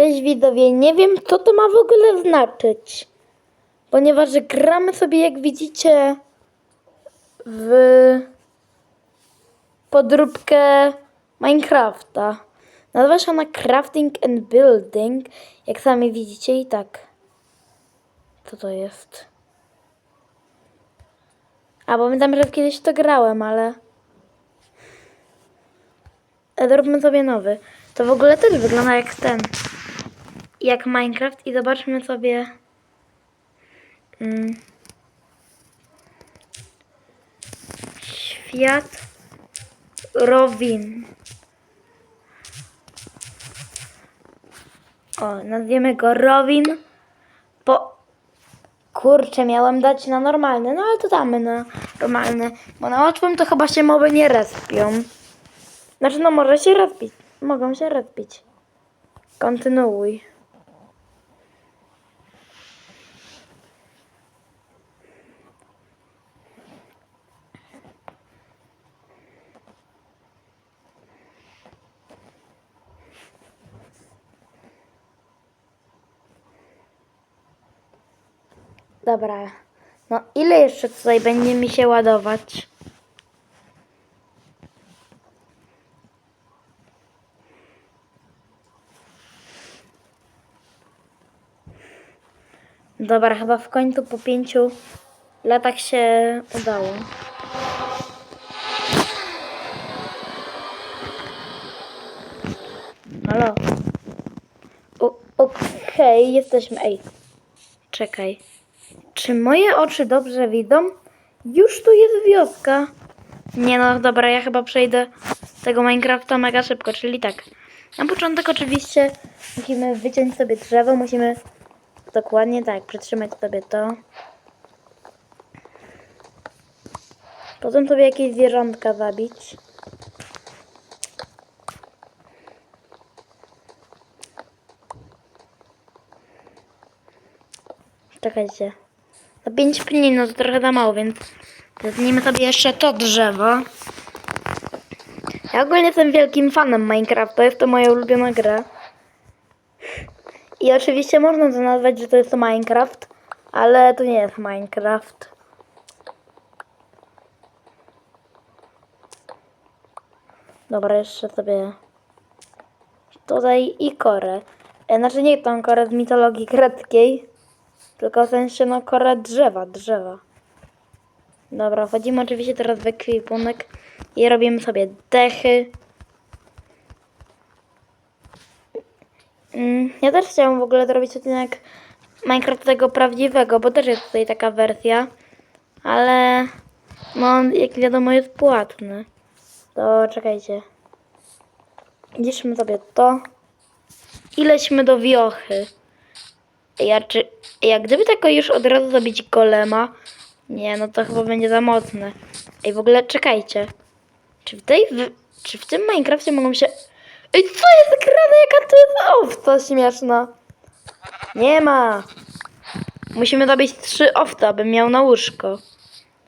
Cześć widzowie, nie wiem co to ma w ogóle znaczyć. Ponieważ gramy sobie, jak widzicie, w podróbkę Minecrafta. Nazywa się ona Crafting and Building, jak sami widzicie i tak. Co to jest? A pamiętam, że kiedyś to grałem, ale... Zróbmy sobie nowy. To w ogóle też wygląda jak ten. Jak Minecraft i zobaczmy sobie. Mm, świat Rowin. O, nazwiemy go Rowin. Po. Kurczę, miałem dać na normalny, no ale to damy na normalny. Bo na łatwym to chyba się moby nie respią. Znaczy, no może się rozbić. Mogą się rozbić. Kontynuuj. Dobra. No ile jeszcze tutaj będzie mi się ładować? Dobra, chyba w końcu po pięciu latach się udało. Halo. Okej, jesteśmy. Ej, czekaj. Czy moje oczy dobrze widzą? Już tu jest wioska. Nie no, dobra, ja chyba przejdę tego Minecrafta mega szybko, czyli tak. Na początek oczywiście musimy wyciąć sobie drzewo, musimy dokładnie tak, przytrzymać sobie to. Potem sobie jakieś zwierzątka zabić. Czekajcie. Na 5 pni, no to trochę za mało, więc zetnijmy sobie jeszcze to drzewo. Ja ogólnie jestem wielkim fanem Minecrafta, jest to moja ulubiona gra. I oczywiście można to nazwać, że to jest Minecraft, ale to nie jest Minecraft. Dobra, jeszcze sobie tutaj i korę. E, Znaczy nie tą korę z mitologii greckiej, tylko w sensie no korę drzewa, drzewa. Dobra, wchodzimy oczywiście teraz w ekwipunek i robimy sobie dechy. Mm, Ja też chciałam w ogóle zrobić odcinek Minecraft tego prawdziwego, bo też jest tutaj taka wersja, ale no on, jak wiadomo jest płatny. To czekajcie. Liczmy sobie to. I lećmy do wiochy. Ja, czy, jak gdyby tylko już od razu zabić golema, nie, no to chyba będzie za mocne. Ej, w ogóle czekajcie. Czy w tej, w, czy w tym Minecrafcie mogą się... Ej, co jest grane? Jaka to jest owca śmieszna. Nie ma. Musimy dobić trzy owce, aby miał na łóżko.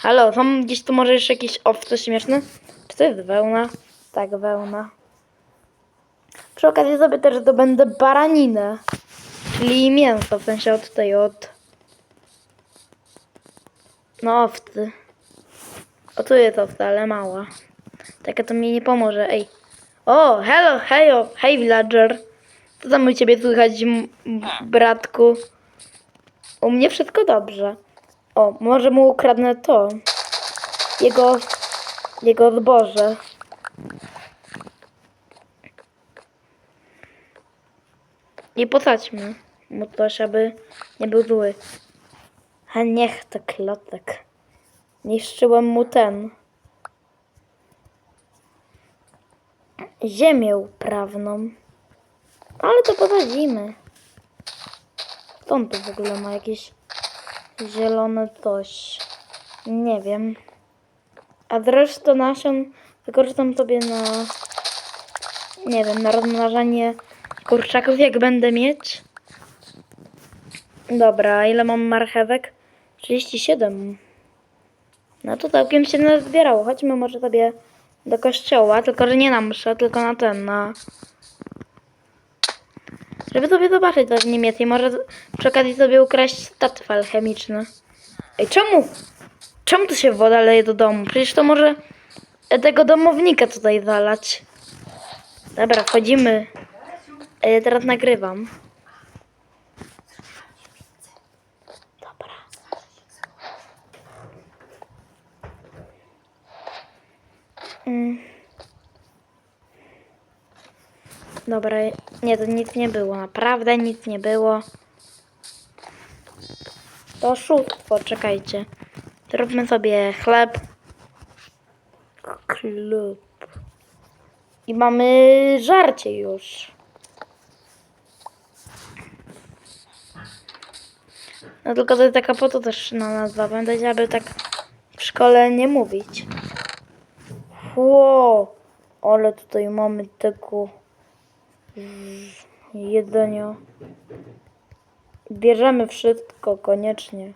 Halo, są gdzieś tu może jeszcze jakieś owce śmieszne? Czy to jest wełna? Tak, wełna. Przy okazji sobie też zdobędę baraninę. Czyli mięso, w sensie od tej, od... No owcy. O, tu jest owca, ale mała. Taka to mi nie pomoże, ej. O, hello, hejo, hej villager. Co tam u ciebie słychać, bratku? U mnie wszystko dobrze. O, może mu ukradnę to. Jego... Jego zboże. Nie posadźmy mu coś, aby nie był zły. A niech to klotek. Niszczyłem mu ten. Ziemię uprawną. Ale to posadzimy. Co on tu w ogóle ma jakieś zielone coś? Nie wiem. A zresztą nasion wykorzystam sobie na nie wiem, na rozmnażanie kurczaków, jak będę mieć. Dobra, ile mam marchewek? 37. No to całkiem się nazbierało. Chodźmy może sobie do kościoła, tylko że nie na mszę, tylko na ten, na... Żeby sobie zobaczyć to niemieckie. Może z- przy okazji sobie ukraść statyw alchemiczny. Ej, czemu? Czemu tu się woda leje do domu? Przecież to może tego domownika tutaj zalać. Dobra, wchodzimy. Ej, teraz nagrywam. Dobra, nie, to nic nie było. Naprawdę nic nie było. To oszustwo, czekajcie. Zróbmy sobie chleb. Chleb. I mamy żarcie już. No tylko to jest taka po to też na nazwa. Pamiętajcie, aby tak w szkole nie mówić. Ło, ale tutaj mamy tego jedzenia. Bierzemy wszystko koniecznie.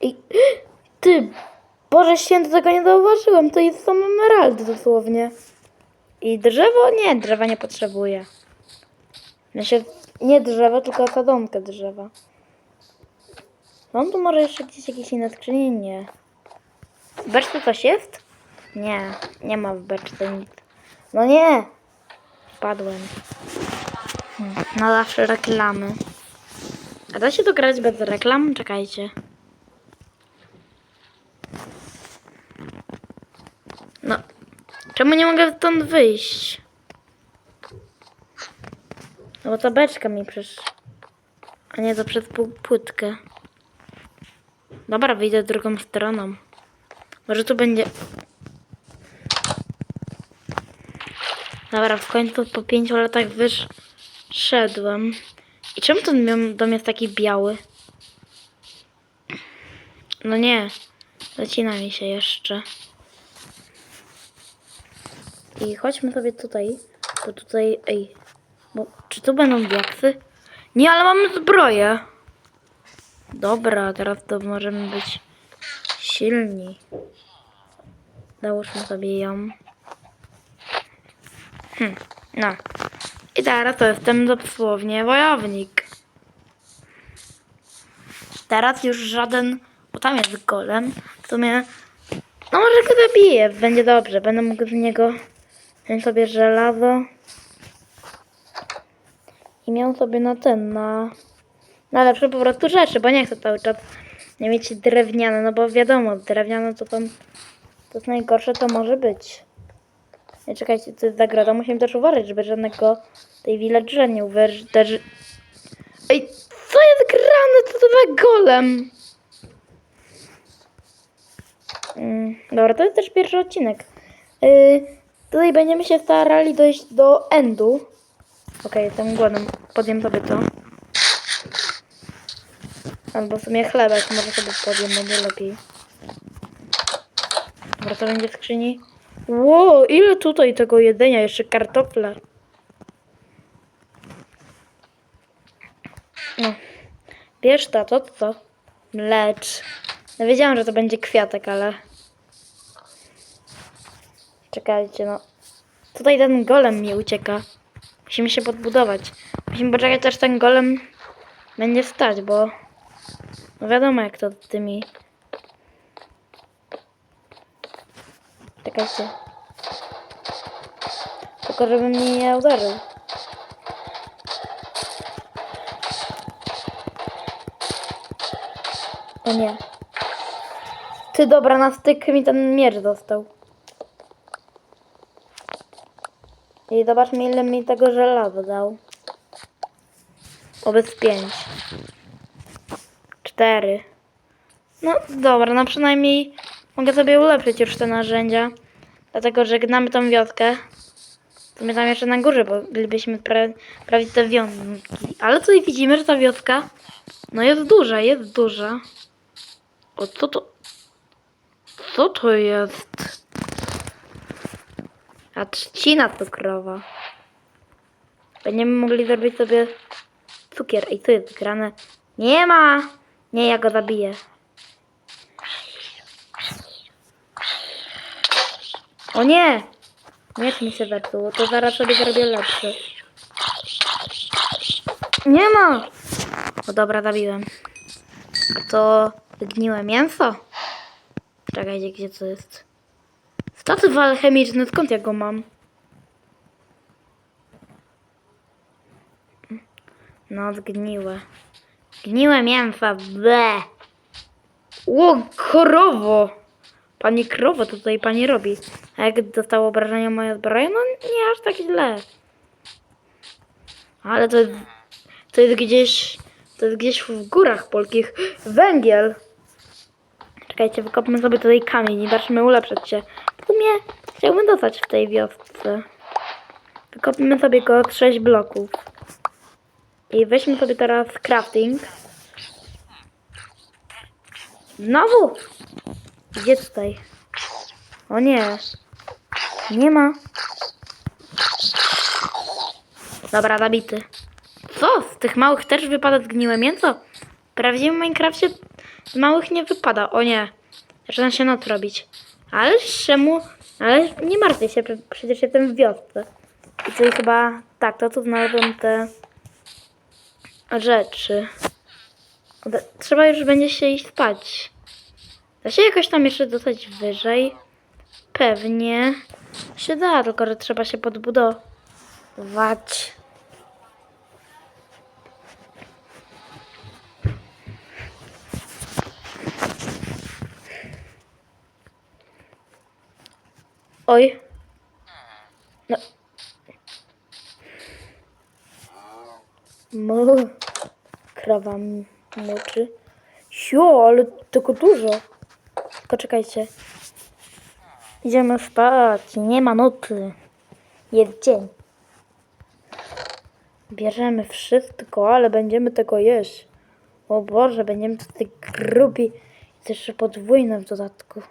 I ty, Boże święty, tego nie zauważyłem. To jest sam emerald dosłownie. I drzewo? Nie, drzewa nie potrzebuje. Myślę, nie drzewo, tylko sadzonkę drzewa. Mam tu może jeszcze gdzieś jakieś inne skrzynie? Nie. W beczce coś jest? Nie, nie ma w beczce nic. No nie! Wpadłem. Na zawsze reklamy. A da się to grać bez reklam? Czekajcie. No, czemu nie mogę stąd wyjść? No bo ta beczka mi przecież... A nie, to przez pół płytkę. Dobra, wyjdę drugą stroną. Może tu będzie... Dobra, w końcu po pięciu latach wyszedłem. I czemu ten dom jest taki biały? No nie, zacina mi się jeszcze. I chodźmy sobie tutaj, bo tutaj, ej, bo czy tu będą diaksy? Nie, ale mamy zbroję. Dobra, teraz to możemy być silni. Załóżmy sobie ją. Hm, no. I teraz to jestem dosłownie wojownik. Teraz już żaden, bo tam jest golem, w sumie, no może go zabiję, będzie dobrze, będę mógł z niego wziąć sobie żelazo i sobie na ten, na, na lepsze po prostu rzeczy, bo nie chcę cały czas mieć drewniane, no bo wiadomo, drewniane to tam, to jest najgorsze, to może być. Nie czekajcie, to jest zagroda, musimy też uważać, żeby żadnego tej villagerza nie uderzy. Ej, co jest grane? Co to za golem? Mm, dobra, to jest też pierwszy odcinek. Yy, tutaj będziemy się starali dojść do endu. Okej, jestem głodny. Podjem sobie to. Albo w sumie chlebek może sobie podjem, będzie lepiej. Dobra, to będzie w skrzyni. Ło, ile tutaj tego jedzenia, jeszcze kartofle. No. To, to co? Mlecz. No wiedziałam, że to będzie kwiatek, ale... Czekajcie, no. Tutaj ten golem mi ucieka. Musimy się podbudować. Musimy poczekać, aż ten golem będzie stać, bo... No wiadomo, jak to tymi... Czekajcie. Tylko, żeby mnie nie uderzył. O nie. Ty dobra, na styk mi ten miecz dostał. I zobaczmy ile mi tego żelaza dał. Wobec pięć. Cztery. No dobra, no przynajmniej mogę sobie ulepszyć już te narzędzia. Dlatego, że gnamy tą wioskę. To my tam jeszcze na górze, bo bylibyśmy pra prawie te wioski. Ale tutaj widzimy, że ta wioska no jest duża, jest duża. O co to? Co to jest? A trzcina cukrowa. Będziemy mogli zrobić sobie cukier. Ej, co jest grane? Nie ma! Nie, ja go zabiję. O nie! Miecz mi się zepsuł, to zaraz sobie zrobię lepszy. Nie ma! O dobra, zabiłem. A to zgniłe mięso? Czekajcie, gdzie to jest? Statyw alchemiczny, skąd ja go mam? No, zgniłe. Gniłe mięsa, ble. O, krowo! Pani krowo, to tutaj pani robi. A jak dostało obrażenia moja zbroja? No nie aż tak źle. Ale to to jest gdzieś, to jest gdzieś w górach polskich. Węgiel! Czekajcie, wykopmy sobie tutaj kamień i zacznijmy ulepszać się. Sumie chciałbym dostać w tej wiosce. Wykopmy sobie go 6 bloków. I weźmy sobie teraz crafting. Znowu! Gdzie tutaj? O nie. Nie ma. Dobra, zabity. Co? Z tych małych też wypada zgniłe mięso? W prawdziwym Minecrafcie z małych nie wypada. O nie. Zaczyna się noc robić. Ale czemu? Ale nie martwię się, przecież jestem w wiosce. I tutaj chyba... Tak, to tu znalazłem te rzeczy. Trzeba już będzie się iść spać. Da się jakoś tam jeszcze dostać wyżej? Pewnie się da, tylko że trzeba się podbudować. Oj. No. Mu. Krawa moczy. Sio, ale tylko dużo. Tylko czekajcie. Idziemy spać. Nie ma nocy. Jest dzień. Bierzemy wszystko, ale będziemy tego jeść. O Boże, będziemy tutaj grubi. Jest jeszcze podwójne w dodatku.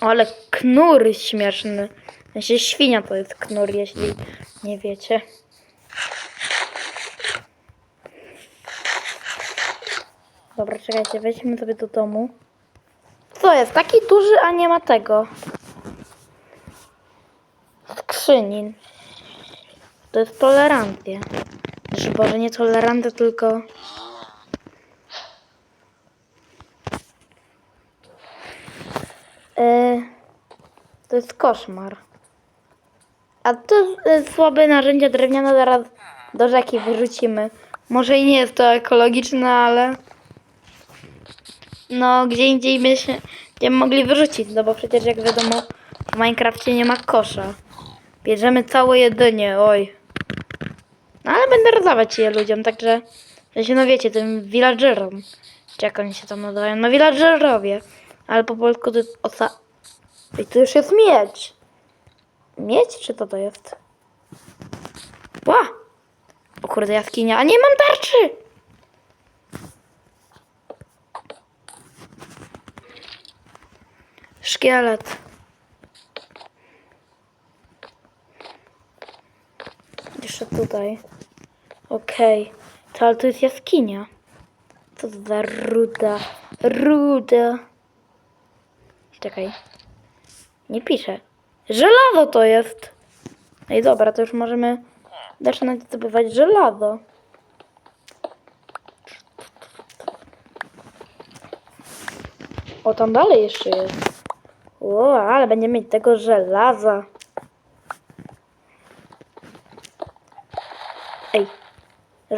Ale knur śmieszny. Sensie świnia to jest knur, jeśli nie wiecie. Dobra, czekajcie, weźmy sobie do domu. Co jest? Taki duży, a nie ma tego. Skrzynin. To jest tolerancja. Znaczy, Boże, nie tolerancja, tylko... E, to jest koszmar. A to słabe narzędzie drewniane, zaraz do rzeki wyrzucimy. Może i nie jest to ekologiczne, ale no gdzie indziej nie mogli wyrzucić, no bo przecież jak wiadomo w Minecrafcie nie ma kosza. Bierzemy całe jedzenie, oj. No ale będę rozdawać je ludziom, także że się no wiecie, tym villagerom. Czy jak oni się tam nazywają? No villagerowie. Ale po polsku to jest osa... I tu już jest miecz. Miedź czy to to jest? Ła! O kurde, jaskinia. A nie mam tarczy! Szkielet. Jeszcze tutaj. Okej. To ale to jest jaskinia. Co to za ruda? Ruda. Czekaj. Nie pisze. Żelazo to jest. No i dobra, to już możemy zaczynać zdobywać żelazo. O, tam dalej jeszcze jest. O, ale będziemy mieć tego żelaza. Ej.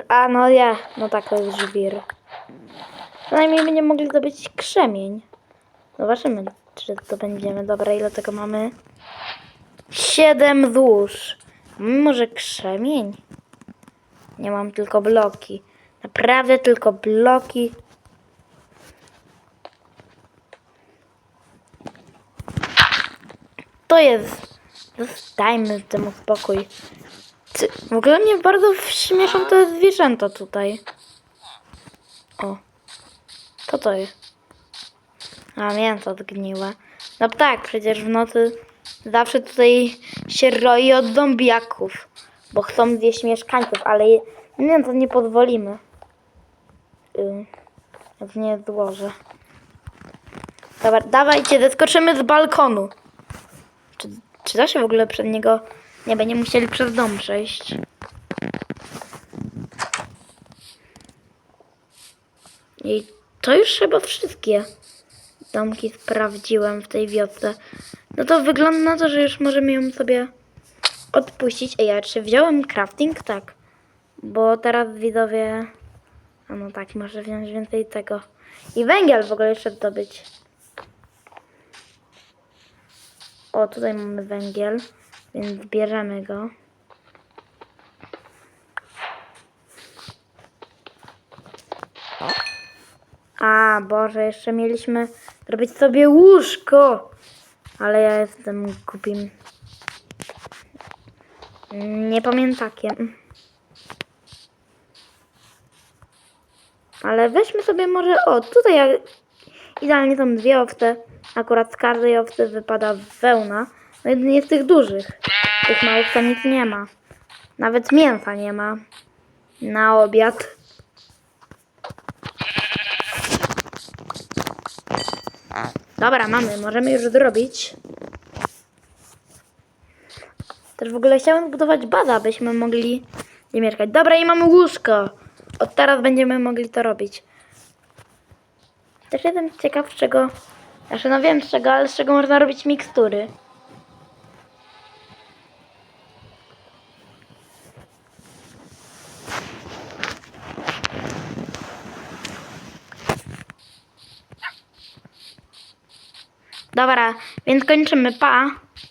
A, no ja. No tak, to jest żwir. Przynajmniej będziemy mogli zdobyć krzemień. Zobaczymy, czy to będziemy. Dobra, ile tego mamy? Siedem złóż. Może krzemień? Nie mam tylko bloki. Naprawdę tylko bloki. To jest. Dajmy temu spokój. Ty, w ogóle mnie bardzo śmieszą te zwierzęta tutaj. O. Co to jest? A mięso zgniłe. No tak, przecież w nocy zawsze tutaj się roi od zombiaków. Bo chcą zjeść mieszkańców, ale je- nie, to nie pozwolimy. Yy, nie złożę. Dobra, dawajcie, zeskoczymy z balkonu. Czy, czy da się w ogóle przed niego... Nie, będziemy musieli przez dom przejść. I to już chyba wszystkie domki sprawdziłem w tej wiosce. No to wygląda na to, że już możemy ją sobie odpuścić. Ej, ja czy wziąłem crafting? Tak. Bo teraz widzowie... A no tak, może wziąć więcej tego. I węgiel w ogóle jeszcze zdobyć. O, tutaj mamy węgiel, więc bierzemy go. A, Boże, jeszcze mieliśmy zrobić sobie łóżko. Ale ja jestem głupim. Niepamiętakiem. Ale weźmy sobie może, o, tutaj ja, idealnie są dwie owce. Akurat z każdej owcy wypada wełna. No jedynie z tych dużych. Tych małych to nic nie ma. Nawet mięsa nie ma. Na obiad. Dobra, mamy, możemy już zrobić. Też w ogóle chciałem zbudować bazę, abyśmy mogli nie mieszkać. Dobra, i mamy łóżko. Od teraz będziemy mogli to robić. Też jestem ciekaw, z czego. Znaczy, no wiem z czego, ale z czego można robić mikstury. Dobra, więc kończymy. Pa.